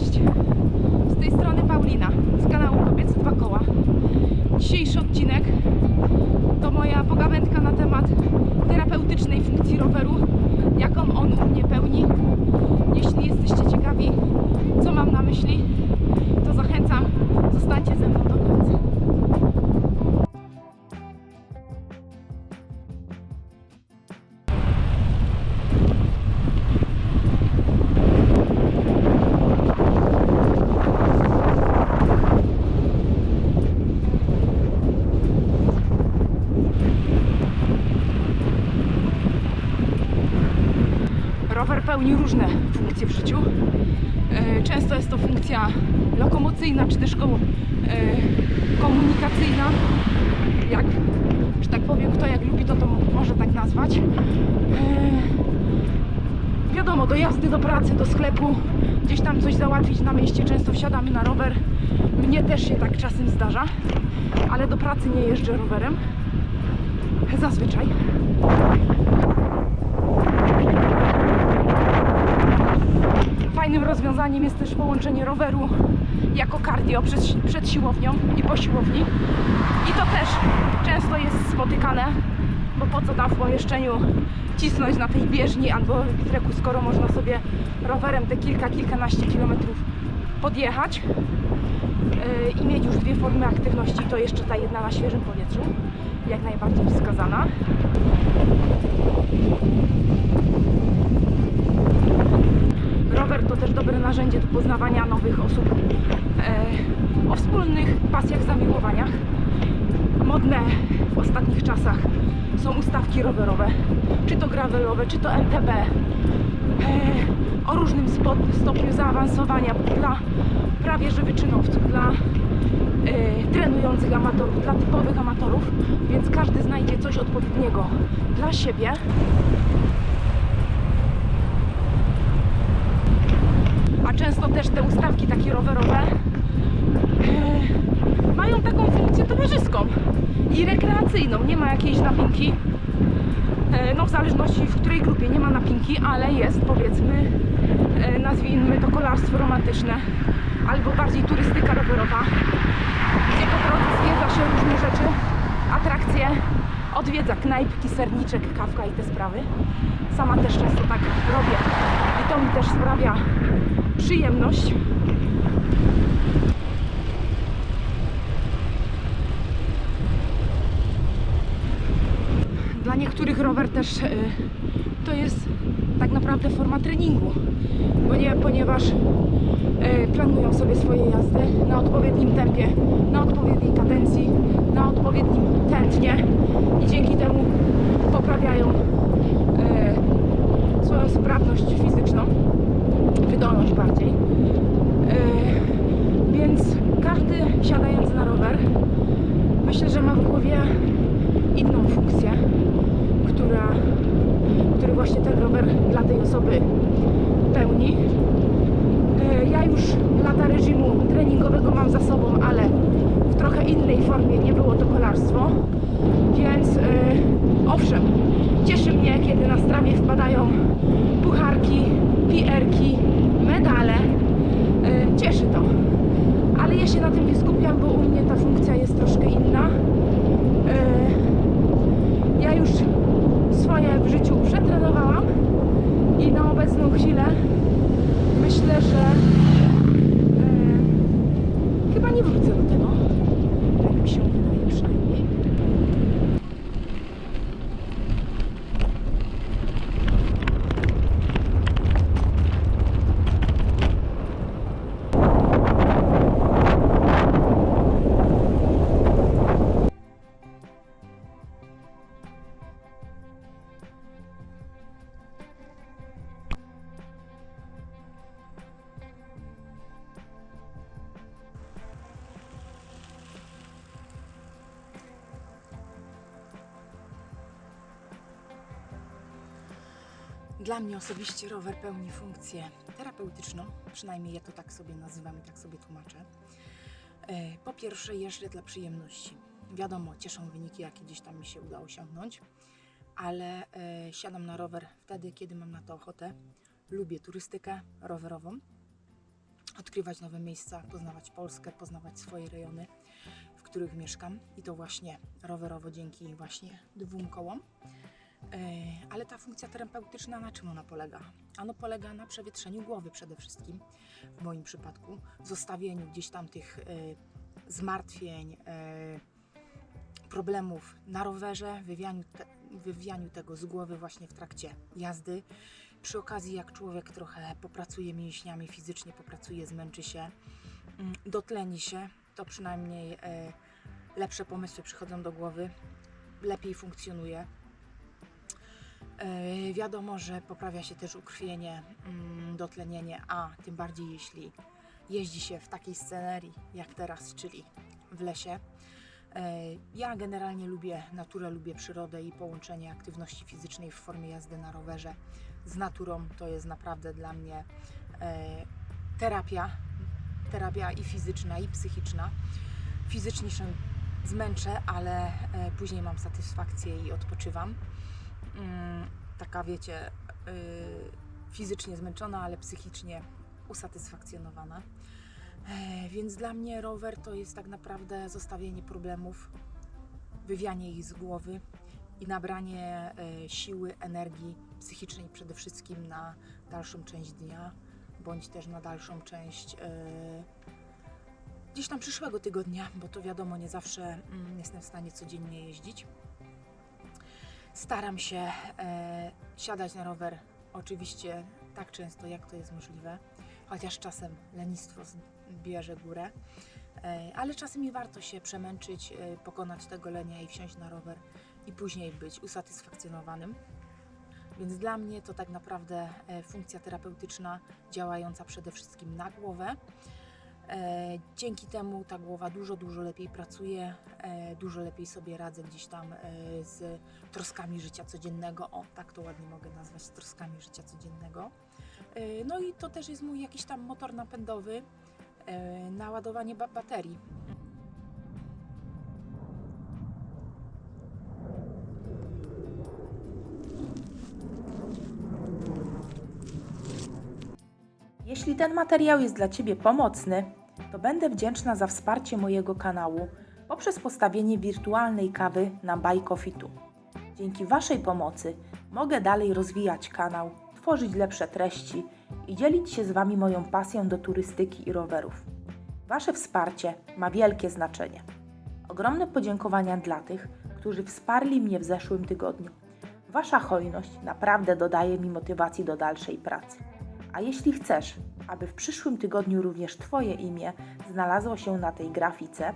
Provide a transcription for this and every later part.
есть. Pełni różne funkcje w życiu. E, Często jest to funkcja lokomocyjna, czy też e, komunikacyjna. Jak, że tak powiem, kto jak lubi, to to może tak nazwać. E, Wiadomo, do jazdy do pracy, do sklepu, gdzieś tam coś załatwić na mieście, często wsiadamy na rower. Mnie też się tak czasem zdarza, ale do pracy nie jeżdżę rowerem. Zazwyczaj. Fajnym rozwiązaniem jest też połączenie roweru jako cardio przed, przed siłownią i po siłowni. I to też często jest spotykane, bo po co tam w pomieszczeniu cisnąć na tej bieżni albo witreku, skoro można sobie rowerem te kilka, kilkanaście kilometrów podjechać yy, i mieć już dwie formy aktywności, to jeszcze ta jedna na świeżym powietrzu, jak najbardziej wskazana. Rower to też dobre narzędzie do poznawania nowych osób e, o wspólnych pasjach, zamiłowaniach. Modne w ostatnich czasach są ustawki rowerowe, czy to gravelowe, czy to MTB. E, o różnym stopniu zaawansowania dla prawie że wyczynowców, dla e, trenujących amatorów, dla typowych amatorów, więc każdy znajdzie coś odpowiedniego dla siebie. a często też te ustawki takie rowerowe e, mają taką funkcję towarzyską i rekreacyjną. Nie ma jakiejś napinki, e, no w zależności w której grupie nie ma napinki, ale jest powiedzmy, e, nazwijmy to kolarstwo romantyczne albo bardziej turystyka rowerowa, gdzie po drodze zwiedza się różne rzeczy, atrakcje, odwiedza knajpki, serniczek, kawka i te sprawy. Sama też często tak robię i to mi też sprawia przyjemność. Dla niektórych rower też y, to jest tak naprawdę forma treningu, ponieważ y, planują sobie swoje jazdy na odpowiednim tempie, na odpowiedniej kadencji, na odpowiednim tętnie i dzięki temu poprawiają y, swoją sprawność fizyczną wydolność bardziej. Yy, więc każdy siadając na rower Dla mnie osobiście rower pełni funkcję terapeutyczną, przynajmniej ja to tak sobie nazywam i tak sobie tłumaczę. E, Po pierwsze, jeżdżę dla przyjemności. Wiadomo, cieszą wyniki, jakie gdzieś tam mi się uda osiągnąć, ale e, siadam na rower wtedy, kiedy mam na to ochotę. Lubię turystykę rowerową. odkrywać nowe miejsca, poznawać Polskę, poznawać swoje rejony, w których mieszkam i to właśnie rowerowo dzięki właśnie dwóm kołom. E, Ale ta funkcja terapeutyczna na czym ona polega? Ano polega na przewietrzeniu głowy przede wszystkim, w moim przypadku, zostawieniu gdzieś tam tych e, zmartwień, e, problemów na rowerze, wywianiu, te, wywianiu tego z głowy właśnie w trakcie jazdy. Przy okazji, jak człowiek trochę popracuje mięśniami fizycznie, popracuje, zmęczy się, mm, dotleni się, to przynajmniej lepsze pomysły przychodzą do głowy, lepiej funkcjonuje. E, Wiadomo, że poprawia się też ukrwienie, mm, dotlenienie, a tym bardziej jeśli jeździ się w takiej scenerii jak teraz, czyli w lesie. E, Ja generalnie lubię naturę, lubię przyrodę i połączenie aktywności fizycznej w formie jazdy na rowerze z naturą to jest naprawdę dla mnie e, terapia. Terapia i fizyczna, i psychiczna. Fizycznie się zmęczę, ale później mam satysfakcję i odpoczywam. Mm, taka wiecie, y, fizycznie zmęczona, ale psychicznie usatysfakcjonowana. E, Więc dla mnie rower to jest tak naprawdę zostawienie problemów, wywianie ich z głowy i nabranie e, siły, energii psychicznej przede wszystkim na dalszą część dnia, bądź też na dalszą część e, gdzieś tam przyszłego tygodnia, bo to wiadomo, nie zawsze mm, jestem w stanie codziennie jeździć. Staram się e, siadać na rower oczywiście tak często, jak to jest możliwe, chociaż czasem lenistwo bierze górę, e, ale czasem warto się przemęczyć, e, pokonać tego lenia i wsiąść na rower i później być usatysfakcjonowanym. Więc dla mnie to tak naprawdę e, funkcja terapeutyczna działająca przede wszystkim na głowę. E, Dzięki temu ta głowa dużo, dużo lepiej pracuje, e, dużo lepiej sobie radzę gdzieś tam e, z troskami życia codziennego. O, tak to ładnie mogę nazwać, z troskami życia codziennego. No i to też jest mój jakiś tam motor napędowy na ładowanie ba- baterii. Jeśli ten materiał jest dla Ciebie pomocny, to będę wdzięczna za wsparcie mojego kanału poprzez postawienie wirtualnej kawy na Buy Coffee Tu. Dzięki Waszej pomocy mogę dalej rozwijać kanał, tworzyć lepsze treści i dzielić się z Wami moją pasją do turystyki i rowerów. Wasze wsparcie ma wielkie znaczenie. Ogromne podziękowania dla tych, którzy wsparli mnie w zeszłym tygodniu. Wasza hojność naprawdę dodaje mi motywacji do dalszej pracy. A jeśli chcesz, aby w przyszłym tygodniu również Twoje imię znalazło się na tej grafice,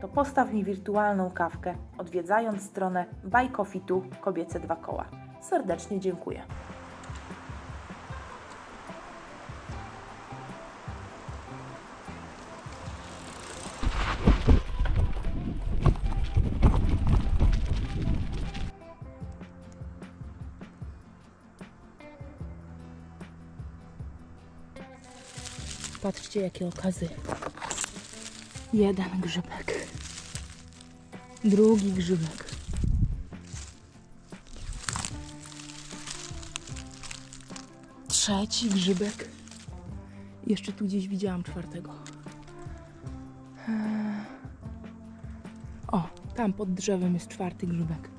to postaw mi wirtualną kawkę, odwiedzając stronę Buy Coffee Tu Kobiece Dwa Koła. Serdecznie dziękuję. Patrzcie, jakie okazy. Jeden grzybek. Drugi grzybek. Trzeci grzybek. Jeszcze tu gdzieś widziałam czwartego. O, tam pod drzewem jest czwarty grzybek.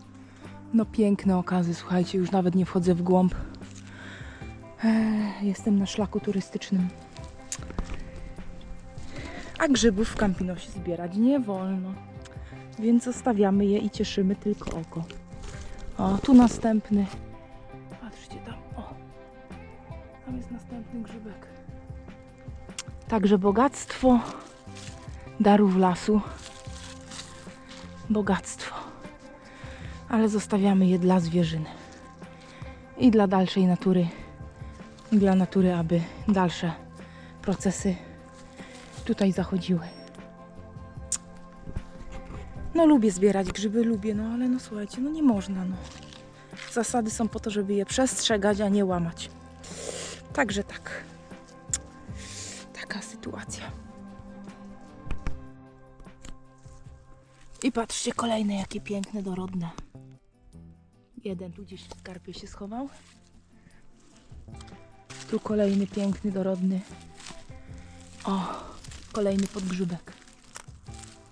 No piękne okazy, słuchajcie, już nawet nie wchodzę w głąb. Jestem na szlaku turystycznym. A grzybów w Campinosie zbierać nie wolno. Więc zostawiamy je i cieszymy tylko oko. O, tu następny. Patrzcie tam. O. Tam jest następny grzybek. Także bogactwo darów lasu. Bogactwo. Ale zostawiamy je dla zwierzyny. I dla dalszej natury. Dla natury, aby dalsze procesy tutaj zachodziły. No lubię zbierać grzyby, lubię, no ale no słuchajcie, no nie można, no. Zasady są po to, żeby je przestrzegać, a nie łamać. Także tak. Taka sytuacja. I patrzcie, kolejne jakie piękne, dorodne. Jeden tu gdzieś w skarpie się schował. Tu kolejny piękny, dorodny. O, kolejny podgrzybek.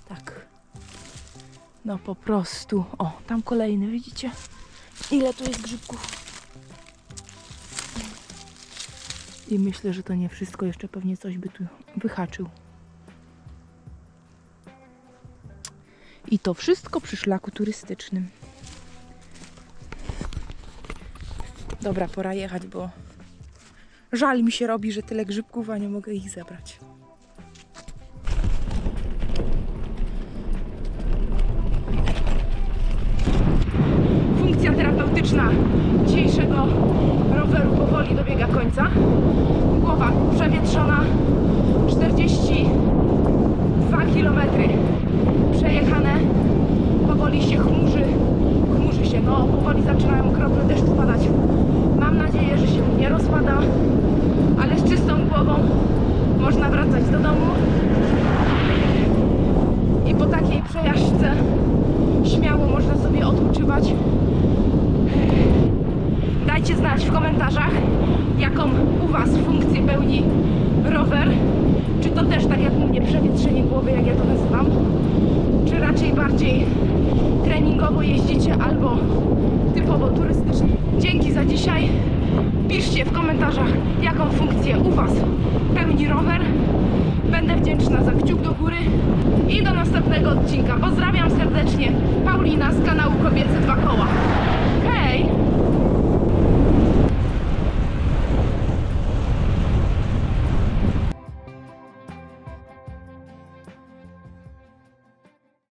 Tak. No po prostu. O, tam kolejny, widzicie? Ile tu jest grzybków? I myślę, że to nie wszystko. Jeszcze pewnie coś by tu wyhaczył. I to wszystko przy szlaku turystycznym. Dobra, pora jechać, bo żal mi się robi, że tyle grzybków, a nie mogę ich zebrać. Przewietrzona, 42 km przejechane. Powoli się chmurzy, chmurzy się, no powoli zaczynają krople deszczu padać. Mam nadzieję, że się nie rozpada, ale z czystą głową można wracać do domu. I po takiej przejażdżce śmiało można sobie odpoczywać. Dajcie znać w komentarzach, jaką u Was funkcję pełni rower. Czy to też tak jak u mnie przewietrzenie głowy, jak ja to nazywam? Czy raczej bardziej treningowo jeździcie albo typowo turystycznie? Dzięki za dzisiaj. Piszcie w komentarzach, jaką funkcję u Was pełni rower. Będę wdzięczna za kciuk do góry i do następnego odcinka. Pozdrawiam serdecznie. Paulina z kanału Kobiece Dwa Koła.